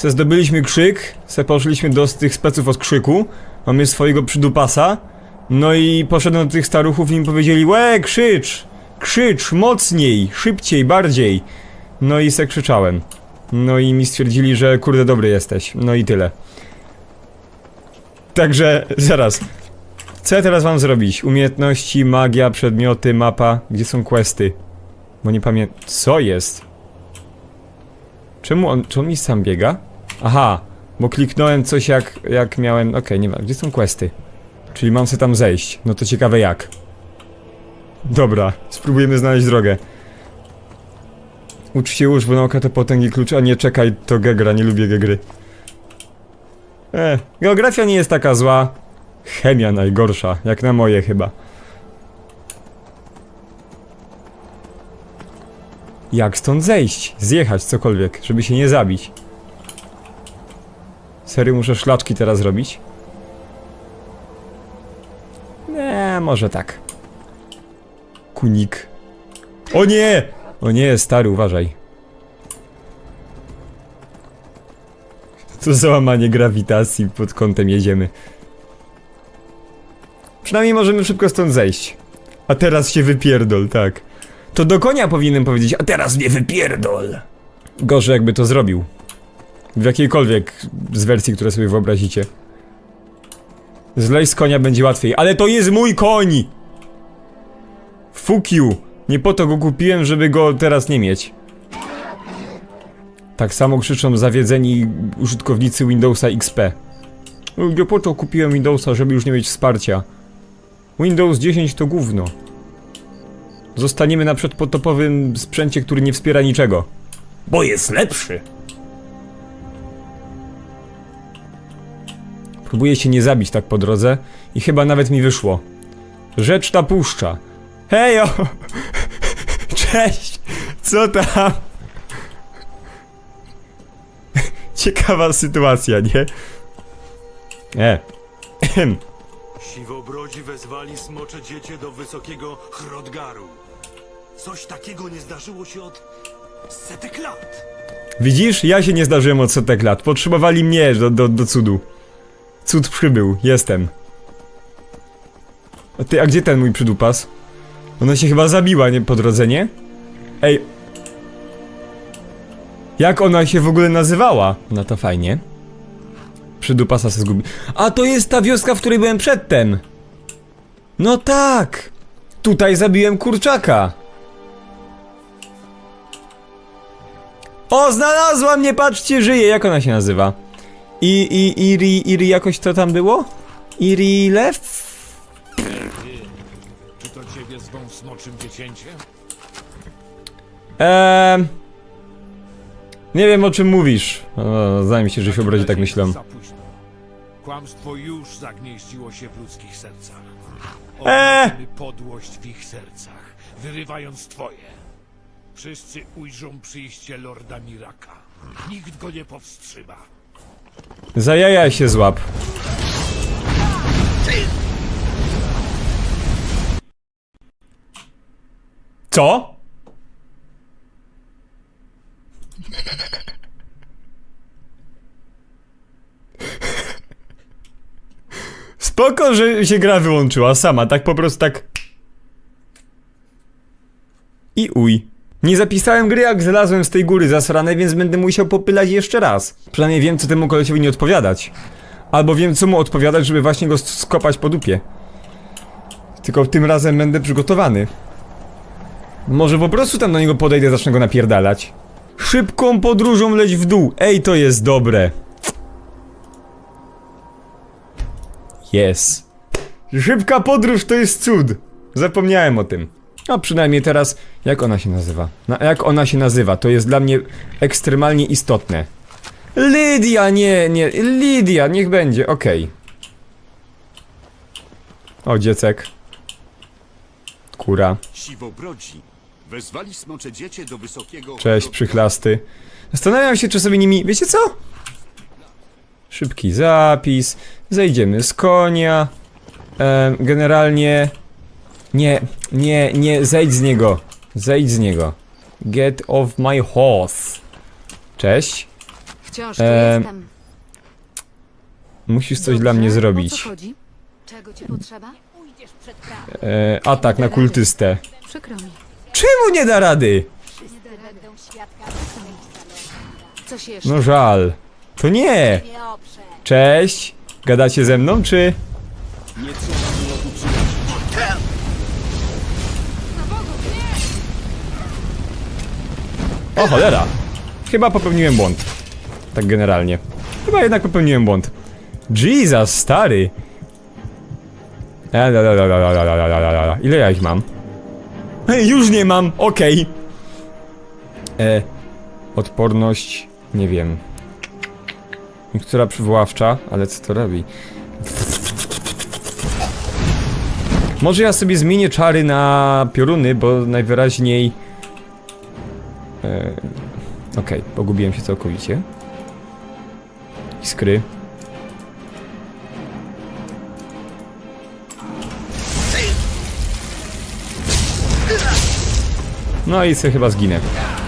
Se zdobyliśmy krzyk, se poszliśmy do tych speców od krzyku. Mamy swojego przydupasa. No i poszedłem do tych staruchów i im powiedzieli Łe, krzycz! Krzycz, mocniej, szybciej, bardziej. No i se krzyczałem. No i mi stwierdzili, że kurde dobry jesteś. No i tyle. Także, zaraz. Co ja teraz mam zrobić? Umiejętności, magia, przedmioty, mapa. Gdzie są questy? Bo nie pamiętam. Co jest? Czemu on, czy on mi sam biega? Aha, bo kliknąłem coś jak, jak miałem, okej, nie ma, gdzie są questy? Czyli mam se tam zejść, no to ciekawe jak. Dobra, spróbujemy znaleźć drogę. Ucz się już, bo nauka to potęgi klucz, a nie czekaj, to gegra, nie lubię gegry. E, geografia nie jest taka zła. Chemia najgorsza, jak na moje chyba. Jak stąd zejść? Zjechać, cokolwiek, żeby się nie zabić. Serio muszę szlaczki teraz robić? Nie, może tak. Kunik. O nie! O nie, stary, uważaj. To załamanie grawitacji pod kątem jedziemy. Przynajmniej możemy szybko stąd zejść. A teraz się wypierdol, tak. To do konia powinienem powiedzieć, a teraz mnie wypierdol. Gorzej jakby to zrobił. W jakiejkolwiek z wersji, które sobie wyobrazicie. Zlej z konia będzie łatwiej, ale to jest mój koń! Fuck you! Nie po to go kupiłem, żeby go teraz nie mieć. Tak samo krzyczą zawiedzeni użytkownicy Windowsa XP. Nie po to kupiłem Windowsa, żeby już nie mieć wsparcia. Windows 10 to gówno. Zostaniemy na przedpotopowym sprzęcie, który nie wspiera niczego. Bo jest lepszy! Próbuję się nie zabić tak po drodze i chyba nawet mi wyszło. Rzecz ta puszcza. Hejo! Cześć! Co tam? Ciekawa sytuacja, nie? E. Siwobrodzi wezwali smocze dziecię do wysokiego Hrodgaru. Coś takiego nie zdarzyło się od setek lat. Widzisz? Ja się nie zdarzyłem od setek lat. Potrzebowali mnie do, do, do cudu. Cud przybył. Jestem. A ty, a gdzie ten mój przydupas? Ona się chyba zabiła, nie? Po drodze, nie? Ej. Jak ona się w ogóle nazywała? No to fajnie. Przydupasa się zgubi. A to jest ta wioska, w której byłem przedtem. No tak. Tutaj zabiłem kurczaka. O, znalazła mnie, patrzcie, żyje. Jak ona się nazywa? I, i, Iri, Iri jakoś to tam było? Iri Lew? Czy to ciebie zwą smoczym dziecięciem? Eee, nie wiem o czym mówisz. O, zdaje mi się, że się tak myślą. Za późno. Kłamstwo już zagnieździło się w ludzkich sercach. Eee! Odnajdziemy podłość w ich sercach, wyrywając twoje. Wszyscy ujrzą przyjście Lorda Miraka. Nikt go nie powstrzyma. Za jaja się złap. Co? Spoko, że się gra wyłączyła sama, tak po prostu tak. I uj. Nie zapisałem gry jak znalazłem z tej góry zasranej, więc będę musiał popylać jeszcze raz. Przynajmniej wiem co temu kolesiowi nie odpowiadać. Albo wiem co mu odpowiadać, żeby właśnie go skopać po dupie. Tylko tym razem będę przygotowany. Może po prostu tam do niego podejdę zacznę go napierdalać. Szybką podróżą leć w dół. Ej, to jest dobre. Yes. Szybka podróż to jest cud. Zapomniałem o tym. A przynajmniej teraz, jak ona się nazywa? Na, jak ona się nazywa? To jest dla mnie ekstremalnie istotne. Lydia, nie, nie, Lydia, niech będzie, okej. O, dziecek. Kura. Siwobrodzi wezwali smocze dziecię do wysokiego... Cześć, przychlasty. Zastanawiam się, czy sobie nimi. Wiecie co? Szybki zapis. Zejdziemy z konia. Em, generalnie. Nie, nie, nie, zejdź z niego. Zejdź z niego. Get off my horse. Cześć. Wciąż tu Em, jestem. Musisz coś Dobrze, dla mnie O zrobić. co chodzi? Czego ci potrzeba? E, atak na kultystę. Przykro mi. Czemu nie da rady? Coś jeszcze? No żal. To nie. Cześć. Gadacie ze mną, czy... Nie trzeba było tu przyjść. O cholera! Chyba popełniłem błąd. Tak generalnie. Chyba jednak popełniłem błąd. Jesus, stary! Ile ja ich mam? Już nie mam, okej. Okay. E, odporność, nie wiem. Która przywoławcza, ale co to robi? Może ja sobie zmienię czary na pioruny, bo najwyraźniej E, Okej, pogubiłem się całkowicie. Iskry. No i chyba zginę.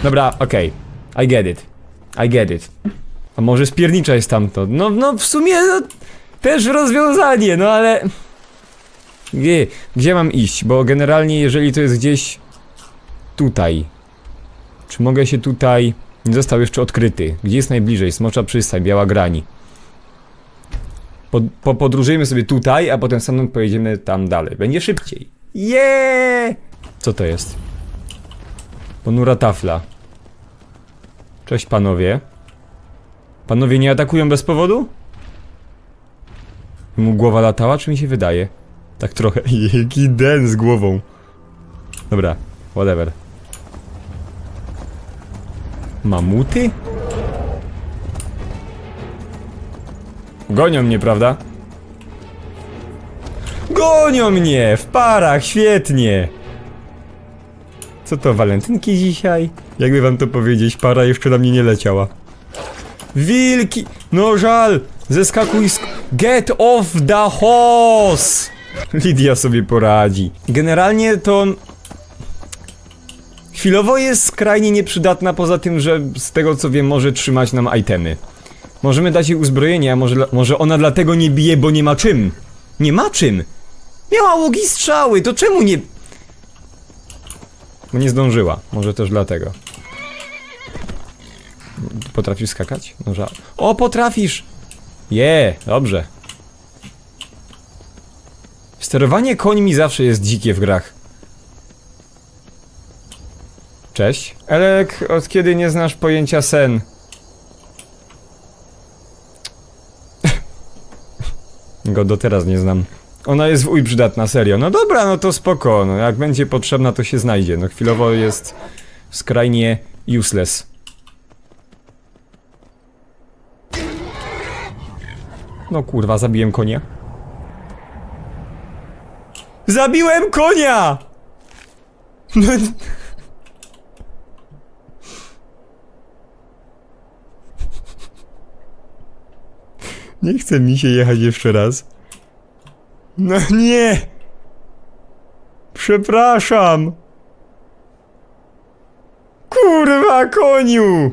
Dobra, okej. I get it. I get it. A może spiernicza jest tamto? No, no w sumie no, też rozwiązanie, no ale... Gdzie, gdzie mam iść? Bo generalnie jeżeli to jest gdzieś tutaj, czy mogę się tutaj... Nie został jeszcze odkryty. Gdzie jest najbliżej? Smocza przystań, biała grani. Po, po, podróżujemy sobie tutaj, a potem stamtąd pojedziemy tam dalej. Będzie szybciej. Jeee! Co to jest? Ponura tafla. Cześć panowie. Panowie nie atakują bez powodu? Mu głowa latała, czy mi się wydaje? Tak trochę. Jaki den z głową. Dobra, whatever. Mamuty? Gonią mnie, prawda? Gonią mnie! W parach, świetnie! Co to, walentynki dzisiaj? Jakby wam to powiedzieć, para jeszcze na mnie nie leciała. Wilki! No żal! Zeskakuj sk... Get off the horse! Lidia sobie poradzi. Generalnie to... Chwilowo jest skrajnie nieprzydatna, poza tym, że z tego co wiem może trzymać nam itemy. Możemy dać jej uzbrojenie, a może, może ona dlatego nie bije, bo nie ma czym. Nie ma czym! Miała łogi strzały, to czemu nie... No nie zdążyła, może też dlatego. Potrafisz skakać? No. O, potrafisz! Je, dobrze. Sterowanie końmi zawsze jest dzikie w grach. Cześć. Elek, od kiedy nie znasz pojęcia sen? Go do teraz nie znam. Ona jest w uj przydatna, serio. No dobra, no to spoko. No jak będzie potrzebna, to się znajdzie. No chwilowo jest skrajnie useless. No kurwa, zabiłem konia. Zabiłem konia! No... Nie chce mi się jechać jeszcze raz. No nie! Przepraszam! Kurwa, koniu!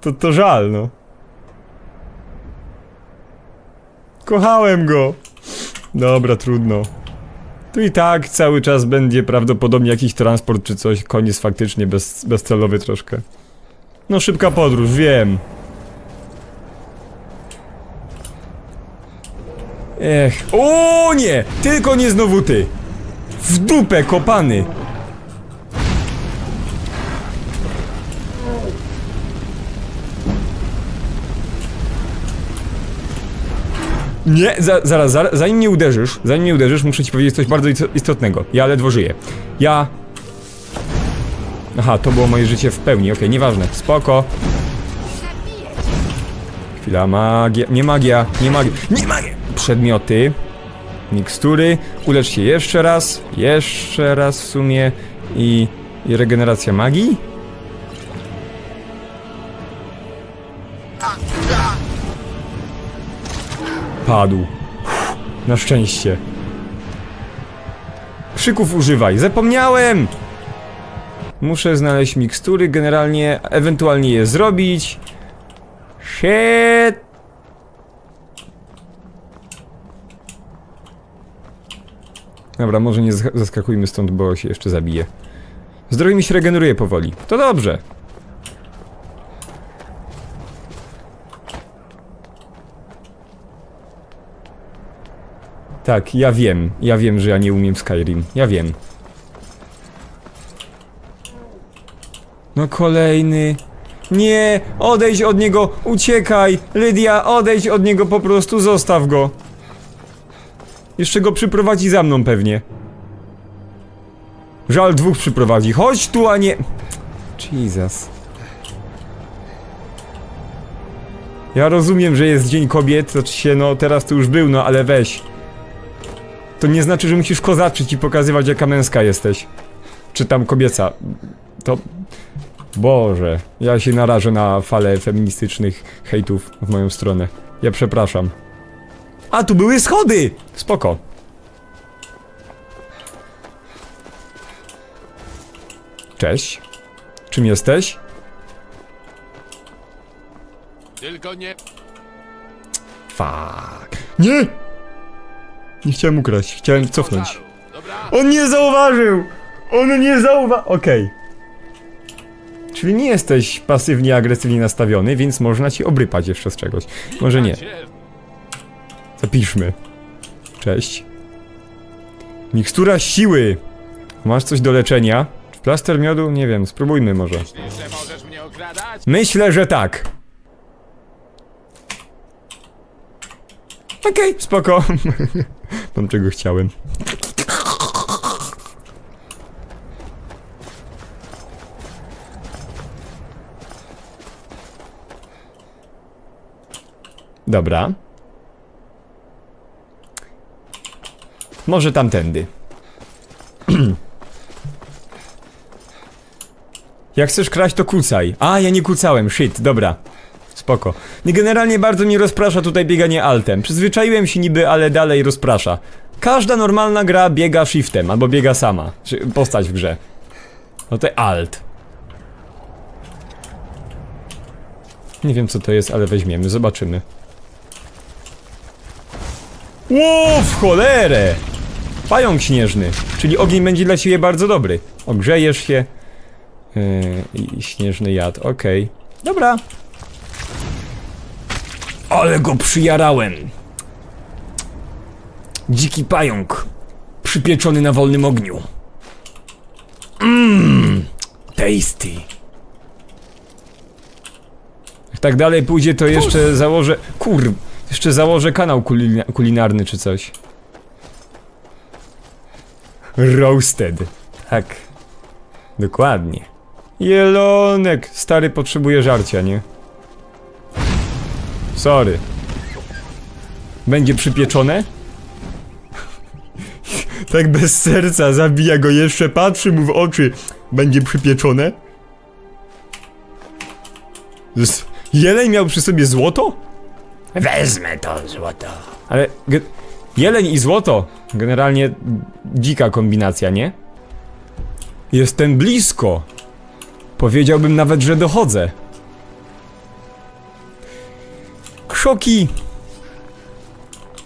To, to, żal, no. Kochałem go. Dobra, trudno. Tu i tak cały czas będzie prawdopodobnie jakiś transport czy coś. Koniec faktycznie bez, bezcelowy troszkę. No szybka podróż, wiem. Ech, o nie! Tylko nie znowu ty! W dupę kopany! Nie, za, zaraz, zaraz, zanim mnie uderzysz, zanim mnie uderzysz, muszę ci powiedzieć coś bardzo isto- istotnego. Ja ledwo żyję. Ja... Aha, to było moje życie w pełni, okej, nieważne, spoko. Chwila, magia, nie magia, nie magia, nie magia! Przedmioty, mikstury, ulecz się jeszcze raz, jeszcze raz w sumie i, i regeneracja magii? Padł. Na szczęście. Krzyków używaj. Zapomniałem! Muszę znaleźć mikstury, generalnie, ewentualnie je zrobić. Shit! Dobra, może nie sk- zaskakujmy stąd, bo się jeszcze zabije. Zdrowie mi się regeneruje powoli. To dobrze. Tak, ja wiem. Ja wiem, że ja nie umiem Skyrim. Ja wiem. No kolejny. Nie! Odejdź od niego! Uciekaj! Lydia, odejdź od niego po prostu, zostaw go. Jeszcze go przyprowadzi za mną pewnie. Żal dwóch przyprowadzi. Chodź tu, a nie... Jesus. Ja rozumiem, że jest Dzień Kobiet, znaczy się, no teraz to już był, no ale weź. To nie znaczy, że musisz kozaczyć i pokazywać, jaka męska jesteś. Czy tam kobieca. To... Boże, ja się narażę na falę feministycznych hejtów w moją stronę. Ja przepraszam. A, tu były schody! Spoko. Cześć. Czym jesteś? Tylko nie... Fuck. Nie! Nie chciałem ukraść, chciałem cofnąć. Dobra? On nie zauważył! On nie zauważył! Okej. Czyli nie jesteś pasywnie agresywnie nastawiony, więc można ci obrypać jeszcze z czegoś. Może nie. Zapiszmy. Cześć. Mikstura siły. Masz coś do leczenia? Czy plaster miodu? Nie wiem, spróbujmy może. Myślę, że tak. Okej, spoko. Mam czego chciałem. Dobra. Może tamtędy. Jak chcesz kraść, to kucaj. A, ja nie kucałem, shit, dobra. Spoko. Nie, Generalnie bardzo mnie rozprasza tutaj bieganie altem. Przyzwyczaiłem się niby, ale dalej rozprasza. Każda normalna gra biega shiftem, albo biega sama. Czy postać w grze. No to alt. Nie wiem co to jest, ale weźmiemy, zobaczymy. Ło, w cholerę! Pająk śnieżny, czyli ogień będzie dla ciebie bardzo dobry. Ogrzejesz się. Yy, śnieżny jad, okej. Dobra. Ale go przyjarałem. Dziki pająk. Przypieczony na wolnym ogniu. Mmm. Tasty. Jak tak dalej pójdzie, to jeszcze założę... Kur... Jeszcze założę kanał kulina kulinarny czy coś. Roasted. Tak. Dokładnie. Jelonek! Stary potrzebuje żarcia, nie? Sorry. Będzie przypieczone? tak bez serca, zabija go jeszcze, patrzy mu w oczy. Będzie przypieczone? Jeleń miał przy sobie złoto? Wezmę to złoto. Ale jeleń i złoto generalnie dzika kombinacja, nie? Jestem blisko. Powiedziałbym nawet, że dochodzę. Krzoki!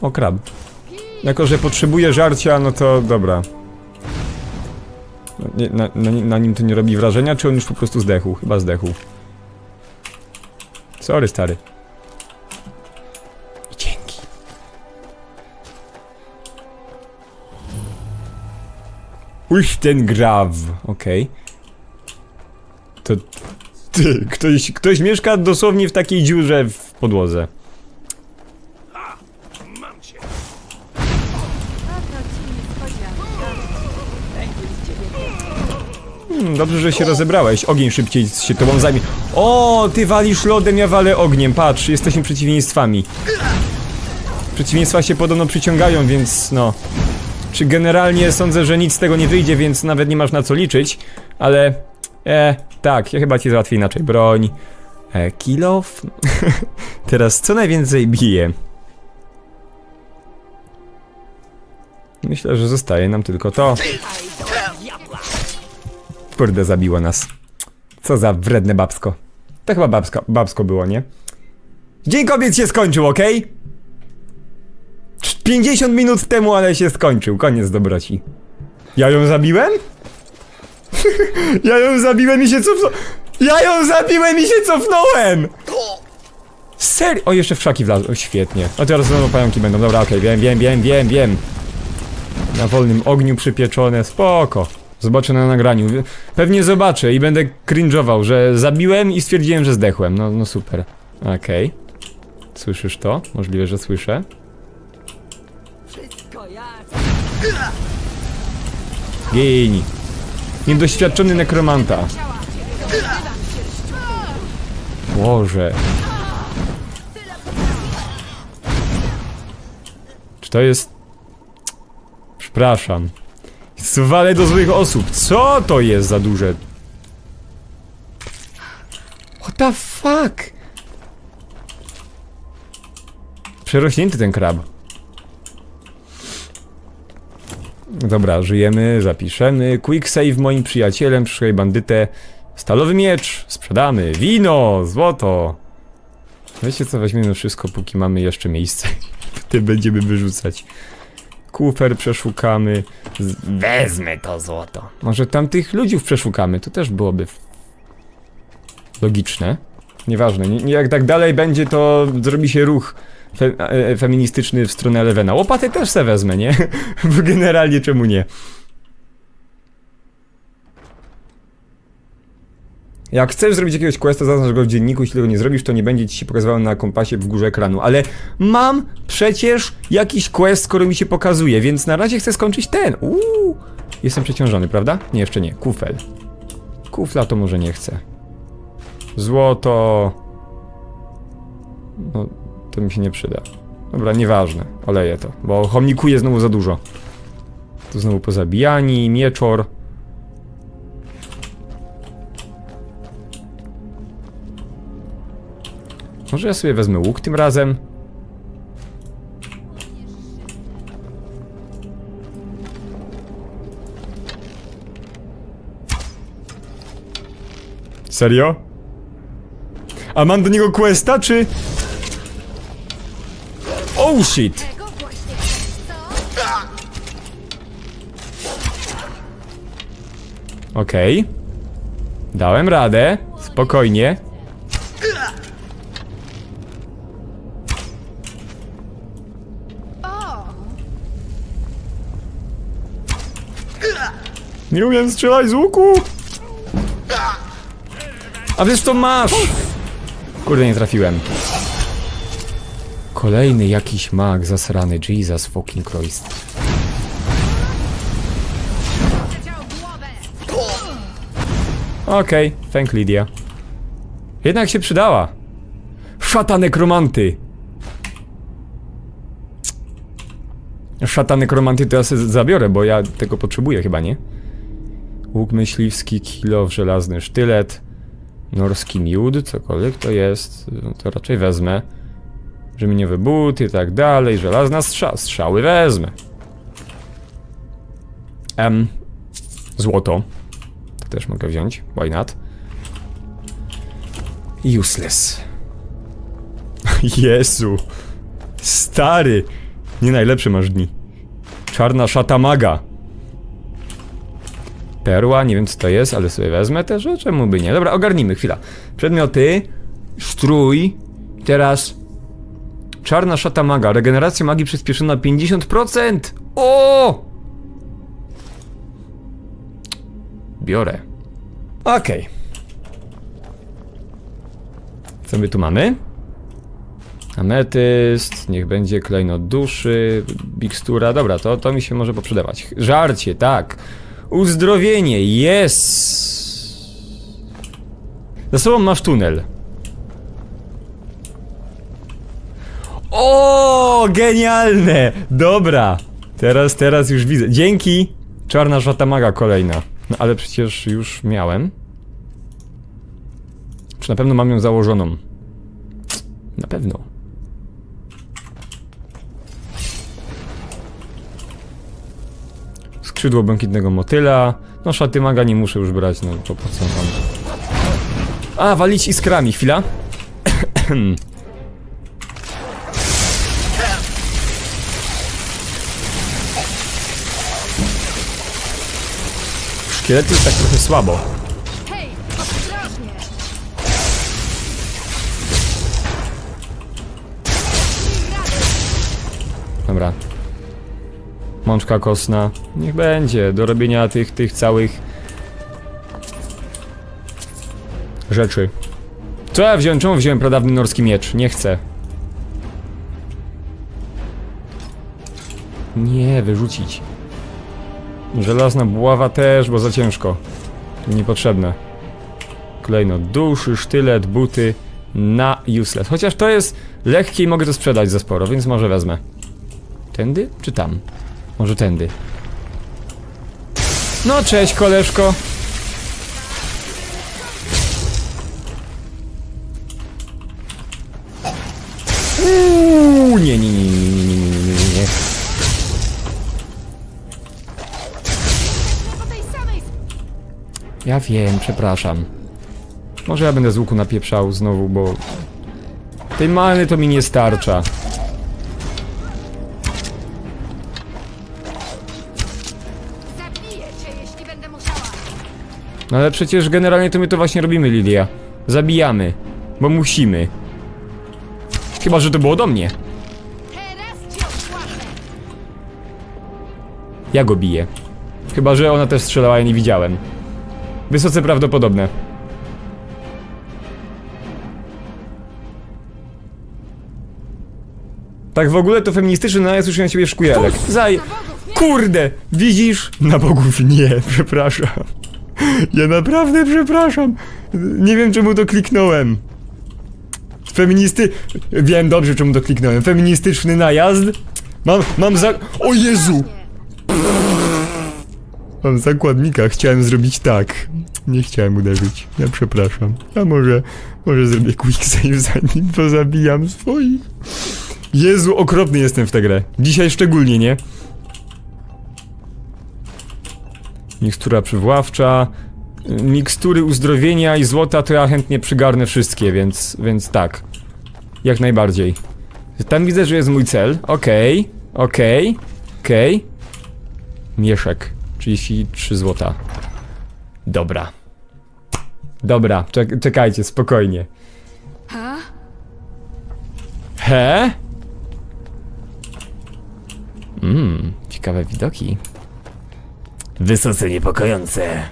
O krab. Jako, że potrzebuję żarcia, no to dobra. No, na, na, na nim to nie robi wrażenia, czy on już po prostu zdechł? Chyba zdechł. Sorry, stary. Uś ten graw. Okej. To... Ty, ktoś, ktoś mieszka dosłownie w takiej dziurze w podłodze. Hmm, dobrze, że się rozebrałeś. Ogień szybciej się tobą zajmie. O, ty walisz lodem, ja walę ogniem. Patrz, jesteśmy przeciwieństwami. Przeciwieństwa się podobno przyciągają, więc no. Czy generalnie sądzę, że nic z tego nie wyjdzie, więc nawet nie masz na co liczyć, ale... E, tak, ja chyba ci załatwię inaczej. Broń. E, kill off. Teraz co najwięcej bije? Myślę, że zostaje nam tylko to. Kurde, zabiło nas. Co za wredne babsko. To chyba babsko, babsko było, nie? Dzień kobiet się skończył, okej? Cz- 50 minut temu, ale się skończył. Koniec dobroci. Ja ją zabiłem? ja ją zabiłem i się cofnąłem. Ja ją zabiłem i się cofnąłem! Serio? O, jeszcze w szaki wlazłem. O, świetnie. O, teraz znowu pająki będą. Dobra, okej, wiem, wiem, wiem, wiem, wiem. Na wolnym ogniu przypieczone, spoko. Zobaczę na nagraniu. Pewnie zobaczę i będę cringe'ował, że zabiłem i stwierdziłem, że zdechłem. No, no super. Okej. Słyszysz to? Możliwe, że słyszę. Gini. Niedoświadczony nekromanta. Boże. Czy to jest... Przepraszam. Zwalę do złych osób. Co to jest za duże? What the fuck? Przerośnięty ten krab. Dobra, żyjemy, zapiszemy. Quick save moim przyjacielem, przyszłej bandytę. Stalowy miecz, sprzedamy. Wino, złoto. Wiecie co, weźmiemy wszystko, póki mamy jeszcze miejsce. Potem będziemy wyrzucać. Kufer przeszukamy. Z- Wezmę to złoto. Może tamtych ludziów przeszukamy, to też byłoby logiczne. Nieważne, nie, nie, jak tak dalej będzie, to zrobi się ruch fe, e, feministyczny w stronę Lewena. Łopaty też se wezmę, nie? Bo generalnie czemu nie? Jak chcesz zrobić jakiegoś questa, zaznacz go w dzienniku, jeśli tego nie zrobisz, to nie będzie ci się pokazywało na kompasie w górze ekranu. Ale mam przecież jakiś quest, skoro mi się pokazuje, więc na razie chcę skończyć ten. Uuu. Jestem przeciążony, prawda? Nie, jeszcze nie. Kufel. Kufla to może nie chcę. Złoto... No, to mi się nie przyda. Dobra, nieważne. Oleję to, bo chomnikuje znowu za dużo. Tu znowu pozabijani, mieczor. Może ja sobie wezmę łuk tym razem? Serio? A mam do niego questa, czy... Oh shit! Okej. Dałem radę. Spokojnie. Nie umiem strzelać z łuku! A wiesz to masz! Kurde, nie trafiłem. Kolejny jakiś mag zasrany, Jesus fucking Christ. Okej, thank Lydia. Jednak się przydała. Szata nekromanty! Szata nekromanty to ja sobie zabiorę, bo ja tego potrzebuję chyba, nie? Łuk myśliwski, kilo, żelazny sztylet, norski miód, cokolwiek to jest, no to raczej wezmę. Rzemieniowe buty i tak dalej, żelazna strza strzały wezmę. Em, złoto. To też mogę wziąć, why not? Useless. Jezu. Stary. Nie najlepsze masz dni. Czarna szata maga. Perła, nie wiem co to jest, ale sobie wezmę też, a czemu by nie? Dobra, ogarnijmy, chwila. Przedmioty, strój, teraz czarna szata maga, regeneracja magii przyspieszona na 50%! O! Biorę. Okej. Co my tu mamy? Ametyst, niech będzie klejnot duszy, mikstura, dobra, to, to mi się może poprzydawać. Żarcie, tak. Uzdrowienie, jest. Za sobą masz tunel. O, genialne! Dobra. Teraz, teraz już widzę. Dzięki. Czarna szatamaga kolejna. No ale przecież już miałem. Czy na pewno mam ją założoną? Na pewno. Skrzydło błękitnego motyla. No szaty maga nie muszę już brać, no po co tam. A, walić iskrami, chwila. Szkielety jest tak trochę słabo. Hej, ostrożnie! Dobra. Mączka kosna. Niech będzie. Do robienia tych, tych całych... Rzeczy. Co ja wziąłem? Czemu wziąłem pradawny norski miecz? Nie chcę. Nie, wyrzucić. Żelazna buława też, bo za ciężko. Niepotrzebne. Kolejno duszy, sztylet, buty na useless. Chociaż to jest lekkie i mogę to sprzedać za sporo, więc może wezmę. Tędy czy tam? Może tędy. No cześć koleżko. Uuu, nie, nie, nie, nie. Ja wiem, przepraszam. Może ja będę z łuku napieprzał znowu, bo... Tej many to mi nie starcza. No ale przecież generalnie to my to właśnie robimy, Lilia. Zabijamy. Bo musimy. Chyba, że to było do mnie. Ja go biję. Chyba, że ona też strzelała, ja nie widziałem. Wysoce prawdopodobne. Tak w ogóle to feministyczny najazd już na ciebie szkujelek. Zaj... Kurde! Widzisz? Na bogów nie, przepraszam. Ja naprawdę przepraszam. Nie wiem czemu to kliknąłem. Feministy... Wiem dobrze czemu to kliknąłem. Feministyczny najazd? Mam, mam za... O Jezu! Mam zakładnika, chciałem zrobić tak. Nie chciałem uderzyć. Ja przepraszam. Ja może, może zrobię quick save zanim pozabijam swoich. Jezu, okropny jestem w tę grę. Dzisiaj szczególnie, nie? Mikstura przywławcza. Mikstury uzdrowienia i złota to ja chętnie przygarnę wszystkie, więc, więc tak. Jak najbardziej. Tam widzę, że jest mój cel. Okej, okej, okej. Mieszek. 33 złota. Dobra. Dobra, czek czekajcie, spokojnie. He? Mmm, ciekawe widoki. Wysoce niepokojące.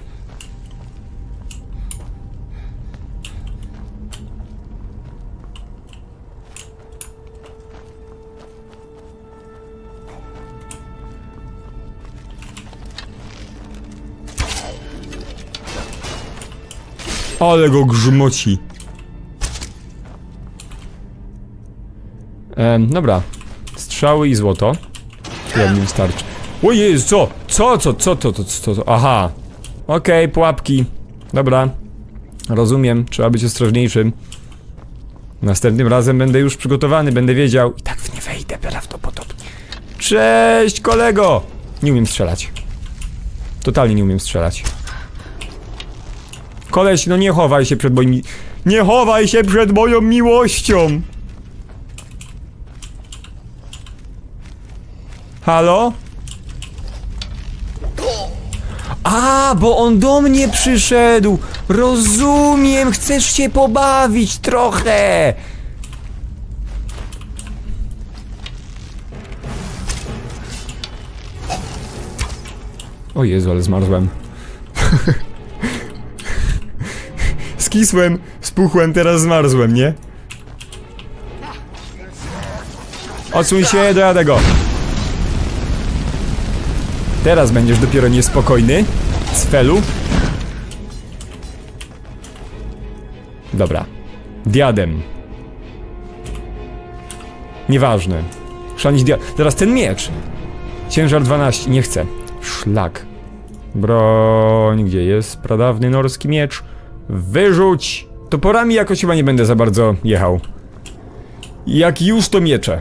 Ale go grzmoci. Dobra. Strzały i złoto. Tyle mi wystarczy. O Jezu, co? Co, co, co, to, to, co, to? Aha. Okej, pułapki. Dobra. Rozumiem, trzeba być ostrożniejszym. Następnym razem będę już przygotowany, będę wiedział. I tak w nie wejdę prawdopodobnie. Cześć, kolego! Nie umiem strzelać. Totalnie nie umiem strzelać. Koleś, no nie chowaj się przed moimi... Nie chowaj się przed moją miłością! Halo? A, bo on do mnie przyszedł! Rozumiem, chcesz się pobawić trochę! O Jezu, ale zmarzłem. Skisłem, spuchłem, teraz zmarzłem, nie? Odsuń się, dojadę go. Teraz będziesz dopiero niespokojny. Cfelu. Dobra. Diadem. Nieważne. Chrzanić dia... Teraz ten miecz. Ciężar 12. Nie chcę. Szlak. Broń. Gdzie jest pradawny norski miecz? Wyrzuć! Toporami jakoś chyba nie będę za bardzo jechał. Jak już to miecze.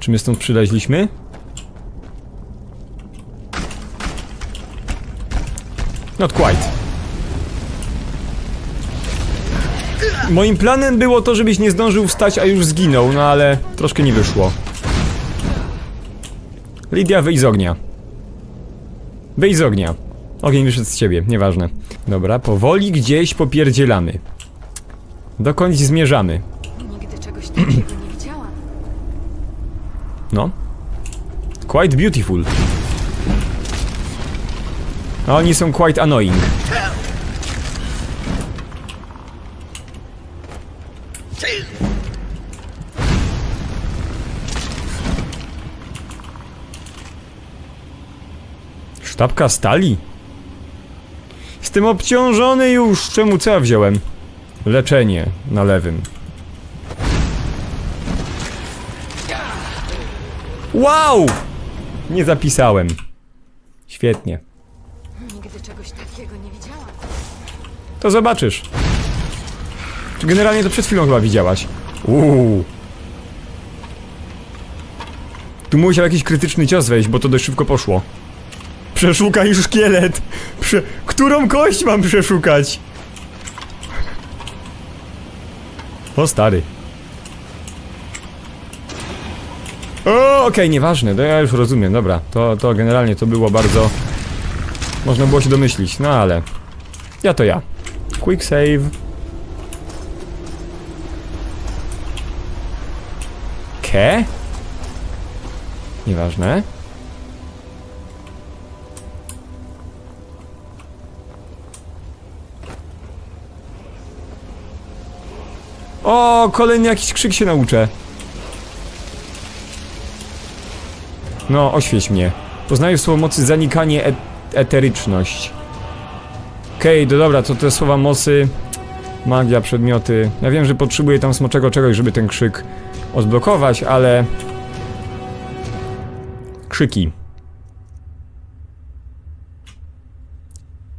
Czy my stąd przyleźliśmy? Not quite. Moim planem było to, żebyś nie zdążył wstać, a już zginął, no ale troszkę nie wyszło. Lidia, wyjdź z ognia. Wyjdź z ognia. Ogień wyszedł z ciebie, nieważne. Dobra, powoli gdzieś popierdzielamy. Dokądś zmierzamy. Nigdy czegoś takiego nie widziałam. No. Quite beautiful. A oni są quite annoying. Sztabka stali? Jestem obciążony już. Czemu co ja wziąłem? Leczenie na lewym. Wow! Nie zapisałem. Świetnie. Nigdy czegoś takiego nie widziałam. To zobaczysz. Czy generalnie to przed chwilą chyba widziałaś? Uuu. Tu musiał jakiś krytyczny cios wejść, bo to dość szybko poszło. Przeszukaj szkielet! Prze Którą kość mam przeszukać? O stary. O, okej, nieważne, to ja już rozumiem, dobra. To, to generalnie to było bardzo... Można było się domyślić, no ale... Ja to ja. Quick save. Ke? Nieważne. O, kolejny jakiś krzyk się nauczę. No, oświeć mnie. Poznaję słowo mocy zanikanie et eteryczność. Okej, to dobra, to te słowa mocy, magia, przedmioty. Ja wiem, że potrzebuję tam smoczego czegoś, żeby ten krzyk odblokować, ale... Krzyki.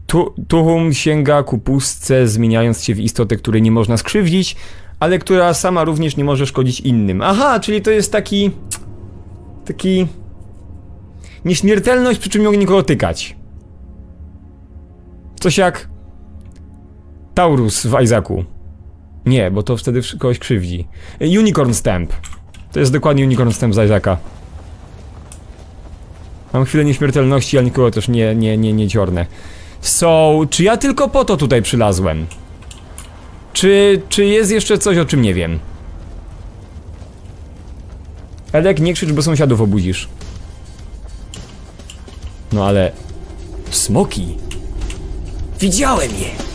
Tu, tuhum sięga ku pustce, zmieniając się w istotę, której nie można skrzywdzić, ale która sama również nie może szkodzić innym. Aha, czyli to jest taki... Taki... Nieśmiertelność, przy czym nie mogę nikogo tykać. Coś jak... Taurus w Isaacu. Nie, bo to wtedy kogoś krzywdzi. Unicorn Stamp. To jest dokładnie Unicorn Stamp z Isaaca. Mam chwilę nieśmiertelności, ale nikogo też nie, nie, nie, nie ciornę. So, czy ja tylko po to tutaj przylazłem? Czy, czy jest jeszcze coś, o czym nie wiem? Edek, nie krzycz, bo sąsiadów obudzisz. No ale... Smoki. Widziałem je!